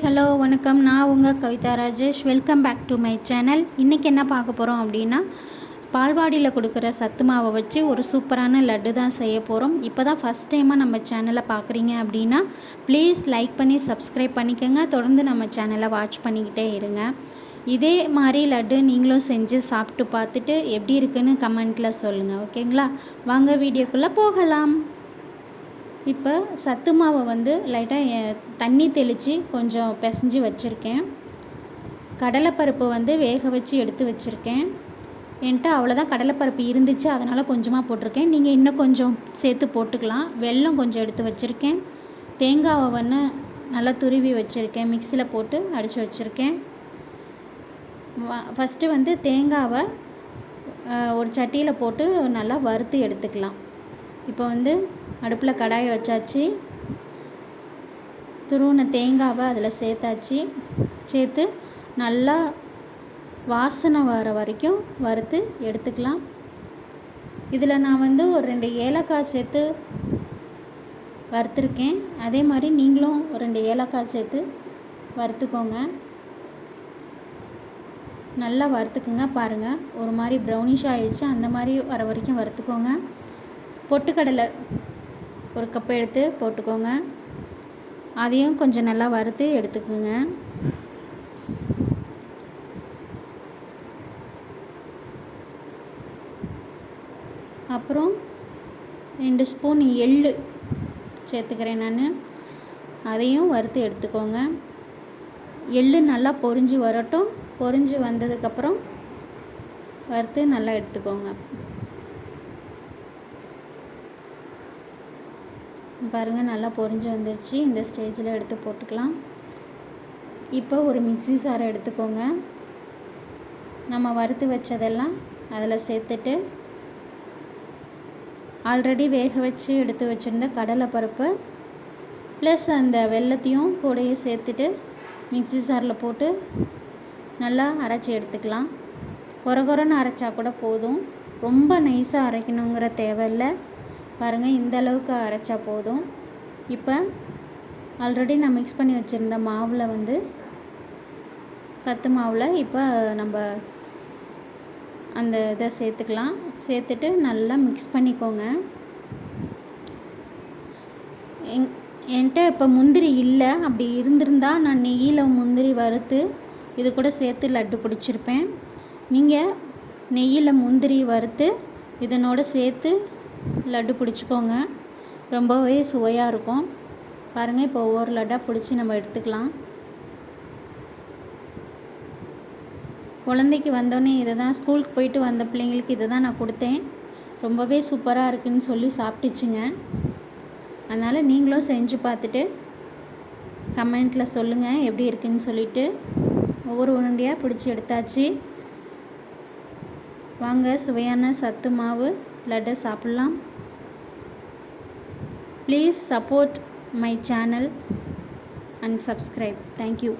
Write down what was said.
Hello வணக்கம். நான் உங்கள் Kavitha Rajesh. Welcome back to my channel இன்றைக்கி என்ன பார்க்க போகிறோம் அப்படின்னா பால்வாடியில் கொடுக்குற சத்து மாவை வச்சு ஒரு சூப்பரான லட்டு தான் செய்ய போகிறோம் இப்போ தான் ஃபஸ்ட் டைமாக நம்ம சேனலை பார்க்குறீங்க அப்படின்னா ப்ளீஸ் லைக் பண்ணி சப்ஸ்கிரைப் பண்ணிக்கோங்க. தொடர்ந்து நம்ம சேனலை வாட்ச் பண்ணிக்கிட்டே இருங்க. இதே மாதிரி லட்டு நீங்களும் செஞ்சு சாப்பிட்டு பார்த்துட்டு எப்படி இருக்குன்னு கமெண்ட்டில் சொல்லுங்கள் ஓகேங்களா வாங்க வீடியோக்குள்ளே போகலாம். இப்போ சத்து மாவை வந்து லைட்டாக தண்ணி தெளித்து கொஞ்சம் பிசைஞ்சு வச்சுருக்கேன். கடலைப்பருப்பு வந்து வேக வச்சு எடுத்து வச்சுருக்கேன். என்கிட்ட அவ்வளோதான் கடலைப்பருப்பு இருந்துச்சு அதனால் கொஞ்சமாக போட்டிருக்கேன். நீங்கள் இன்னும் கொஞ்சம் சேர்த்து போட்டுக்கலாம். வெல்லம் கொஞ்சம் எடுத்து வச்சுருக்கேன். தேங்காவை வந்து நல்லா துருவி வச்சுருக்கேன். மிக்சியில் போட்டு அடித்து வச்சுருக்கேன். ஃபஸ்ட்டு வந்து தேங்காவை ஒரு சட்டியில் போட்டு நல்லா வறுத்து எடுத்துக்கலாம். இப்போ வந்து அடுப்பில் கடாயை வச்சாச்சு. துருவின தேங்காவை அதில் சேர்த்தாச்சு. சேர்த்து நல்லா வாசனை வர வரைக்கும் வறுத்து எடுத்துக்கலாம். இதில் நான் வந்து ஒரு ரெண்டு ஏலக்காய் சேர்த்து வறுத்துருக்கேன். அதே மாதிரி நீங்களும் ஒரு ரெண்டு ஏலக்காய் சேர்த்து வறுத்துக்கோங்க. நல்லா வறுத்துக்குங்க பாருங்கள் ஒரு மாதிரி ப்ரௌனிஷ் ஆகிடுச்சு அந்த மாதிரி வர வரைக்கும் வறுத்துக்கோங்க. பொட்டுக்கடலை ஒரு கப் எடுத்து போட்டுக்கோங்க. அதையும் கொஞ்சம் நல்லா வறுத்து எடுத்துக்கோங்க. அப்புறம் ரெண்டு ஸ்பூன் எள் சேர்த்துக்கிறேன் நான். அதையும் வறுத்து எடுத்துக்கோங்க. எள் நல்லா பொறிஞ்சு வரட்டும். பொரிஞ்சு வந்ததுக்கப்புறம் வறுத்து நல்லா எடுத்துக்கோங்க. பாருங்கள் நல்லா பொரிஞ்சு வந்துருச்சு. இந்த ஸ்டேஜில் எடுத்து போட்டுக்கலாம். இப்போ ஒரு மிக்சி சாரை எடுத்துக்கோங்க. நம்ம வறுத்து வச்சதெல்லாம் அதில் சேர்த்துட்டு ஆல்ரெடி வேக வச்சு எடுத்து வச்சுருந்த கடலை பருப்பு ப்ளஸ் அந்த வெள்ளத்தையும் கூடையே சேர்த்துட்டு மிக்சி சாரில் போட்டு நல்லா அரைச்சி எடுத்துக்கலாம். குறை குறைன்னு அரைச்சா கூட போதும். ரொம்ப நைஸாக அரைக்கணுங்கிற தேவையில்லை. பாருங்கள் இந்த அளவுக்கு அரைச்சா போதும். இப்போ ஆல்ரெடி நான் மிக்ஸ் பண்ணி வச்சுருந்த மாவில் வந்து சத்து மாவில் இப்போ நம்ம அந்த இதை சேர்த்துக்கலாம். சேர்த்துட்டு நல்லா மிக்ஸ் பண்ணிக்கோங்க. எங் என்கிட்ட இப்போ முந்திரி இல்லை அப்படி இருந்திருந்தால் நான் நெய்யில் முந்திரி வறுத்து இது கூட சேர்த்து லட்டு பிடிச்சிருப்பேன். நீங்கள் நெய்யில் முந்திரி வறுத்து இதனோட சேர்த்து லட்டு பிடிச்சிக்கோங்க. ரொம்பவே சுவையாக இருக்கும். பாருங்கள் இப்போ ஒவ்வொரு லட்டாக பிடிச்சி நம்ம எடுத்துக்கலாம். குழந்தைக்கு வந்தோடனே இதை தான் ஸ்கூலுக்கு போயிட்டு வந்த பிள்ளைங்களுக்கு இதை தான் நான் கொடுத்தேன். ரொம்பவே சூப்பராக இருக்குதுன்னு சொல்லி சாப்பிட்டுச்சுங்க. அதனால் நீங்களும் செஞ்சு பார்த்துட்டு கமெண்ட்டில் சொல்லுங்கள் எப்படி இருக்குதுன்னு சொல்லிவிட்டு ஒவ்வொரு உருண்டையாக பிடிச்சி எடுத்தாச்சு. வாங்க சுவையான சத்து மாவு. லட்டை சாப்பிட்லாம் please support my channel and subscribe thank you